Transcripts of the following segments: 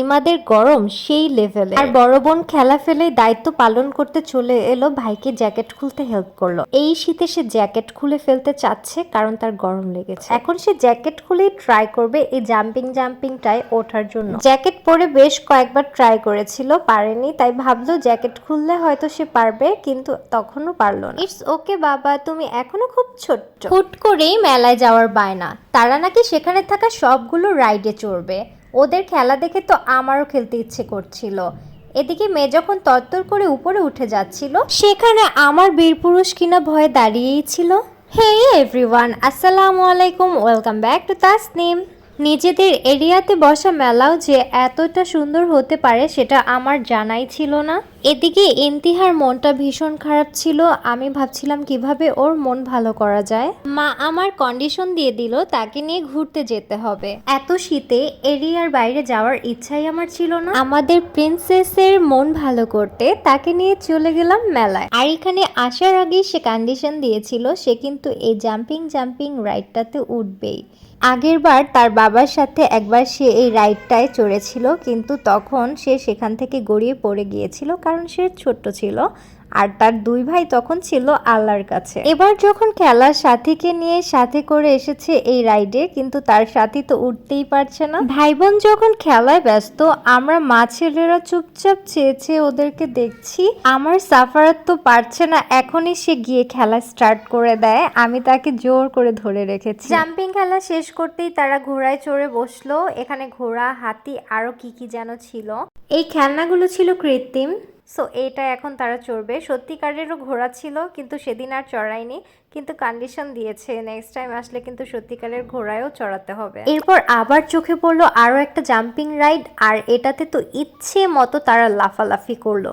ইমাদের গরম সেই লেভেলে আর বড় বোন খেলা ফেলে দায়িত্ব পালন করতে চলে এলো ভাইকে জ্যাকেট খুলতে হেল্প করল। এই শীতে সে জ্যাকেট খুলে ফেলতে চাচ্ছে কারণ তার গরম লেগেছে। এখন সে জ্যাকেট খুলেই ট্রাই করবে এই জাম্পিং জাম্পিংটায় ওঠার জন্য। জ্যাকেট পরে বেশ কয়েকবার ট্রাই করেছিল, পারেনি, তাই ভাবলো জ্যাকেট খুললে হয়তো সে পারবে, কিন্তু তখনও পারল না। ইটস ওকে বাবা, তুমি এখনও খুব ছোট্ট। হুট করেই মেলায় যাওয়ার বায়না। তারা নাকি সেখানে থাকা সবগুলো রাইডে চড়বে। ওদের খেলা দেখে তো আমারও খেলতে ইচ্ছে করছিল। এদিকে মেয়ে যখন তত্তর করে উপরে উঠে যাচ্ছিল, সেখানে আমার বীরপুরুষ কিনা ভয়ে দাঁড়িয়েই ছিল। হে এভরিওয়ান আসসালামু আলাইকুম ওয়েলকাম ব্যাক টু তাসনিম নিজেদের এরিয়াতে বসা মেলাও যে এতটা সুন্দর হতে পারে সেটা আমার জানাই ছিল না। এদিকে ইন্তিহার মনটা ভীষণ খারাপ ছিল। আমি ভাবছিলাম কীভাবে ওর মন ভালো করা যায়। মা আমার কন্ডিশন দিয়ে দিল, তাকে নিয়ে ঘুরতে যেতে হবে। এত শীতে এরিয়ার বাইরে যাওয়ার ইচ্ছাই আমার ছিল না। আমাদের প্রিন্সেসের মন ভালো করতে তাকে নিয়ে চলে গেলাম মেলায়। আর এখানে আসার আগেই সে কন্ডিশন দিয়েছিল, সে কিন্তু এই জাম্পিং জাম্পিং রাইডটাতে উঠবেই। আগের বার তার বাবার সাথে একবার সে এই রাইডটায় চড়েছিল, কিন্তু তখন সে সেখান থেকে গড়িয়ে পড়ে গিয়েছিল, কারণ সে ছোট্ট ছিল আর তার দুই ভাই তখন ছিল আল্লাহর কাছে। এবার যখন খেলার সাথীকে নিয়ে সাথে করে এসেছে এই রাইডে, কিন্তু তার সাথী তো উঠতেই পারছে না। ভাই বোন যখন খেলায় ব্যস্ত, আমরা মা ছেলেরা চুপচাপ চেয়ে চেয়ে ওদেরকে দেখছি, আমার সাফারাত তো পারছে না, এখনই সে গিয়ে খেলা স্টার্ট করে দেয়। আমি তাকে জোর করে ধরে রেখেছি। জাম্পিং খেলা শেষ করতেই তারা ঘোড়ায় চড়ে বসল। এখানে ঘোড়া, হাতি আরও কি কি যেন ছিল। এই খেলনাগুলো ছিল কৃত্রিম। সো এইটা এখন তারা চড়বে। সত্যিকারেরও ঘোড়া ছিল, কিন্তু সেদিন আর চড়ায়নি। কিন্তু কন্ডিশন দিয়েছে নেক্সট টাইম আসলে কিন্তু সত্যিকারের ঘোড়ায়ও চড়াতে হবে। এরপর আবার চোখে পড়ল আরও একটা জাম্পিং রাইড আর এটাতে তো ইচ্ছে মতো তারা লাফালাফি করল।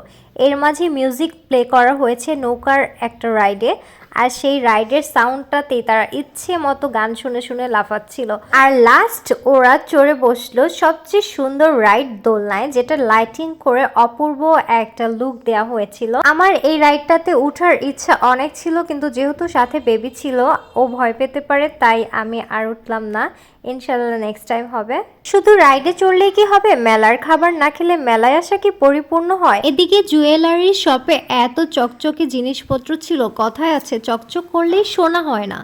এর মাঝে মিউজিক প্লে করা হয়েছে নৌকার একটা রাইডে আর সেই রাইডের সাউন্ডটাতেই তারা ইচ্ছে মতো গান শুনে শুনে লাফাচ্ছিল। আর লাস্ট ওরা চড়ে বসল সবচেয়ে সুন্দর রাইড দোলনায়, যেটা লাইটিং করে অপূর্ব একটা লুক দেওয়া হয়েছিল। আমার এই রাইডটাতে উঠার ইচ্ছা অনেক ছিল, কিন্তু যেহেতু সাথে বেবি ছিল, ও ভয় পেতে পারে, তাই আমি আর উঠলাম না। ইনশাল্লাহ নেক্সট টাইম হবে। শুধু রাইডে চড়লেই কি হবে? মেলার খাবার না খেলে মেলায় আসা কি পরিপূর্ণ হয়? এদিকে জুয়েলারি শপে এত চকচকে জিনিসপত্র ছিল, কথায় আছে, চকচক করলেই সোনা হয় না।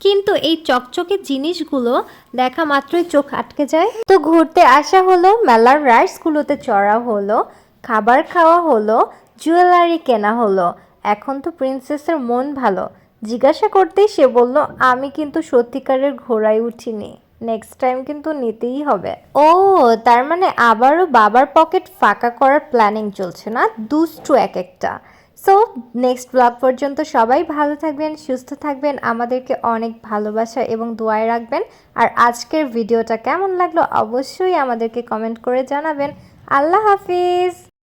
কিন্তু এই চকচকে জিনিসগুলো দেখা মাত্রই চোখ আটকে যায়। তো ঘুরতে আসা হলো, মেলার রাইডসগুলোতে চড়া হলো, খাবার খাওয়া হলো, জুয়েলারি কেনা হলো। এখন তো প্রিন্সেসের মন ভালো। জিজ্ঞাসা করতেই সে বলল, আমি কিন্তু সত্যিকারের ঘোড়ায় উঠিনি। নেক্সট টাইম কিন্তু নিতেই হবে। ও, তার মানে আবারও বাবার পকেট ফাঁকা করার প্ল্যানিং চলছে না? দুষ্টু এক একটা। সো নেক্সট ব্লগ পর্যন্ত সবাই ভালো থাকবেন, সুস্থ থাকবেন, আমাদেরকে অনেক ভালোবাসা এবং দোয়ায় রাখবেন। আর আজকের ভিডিওটা কেমন লাগল অবশ্যই আমাদেরকে কমেন্ট করে জানাবেন। আল্লাহ হাফিজ!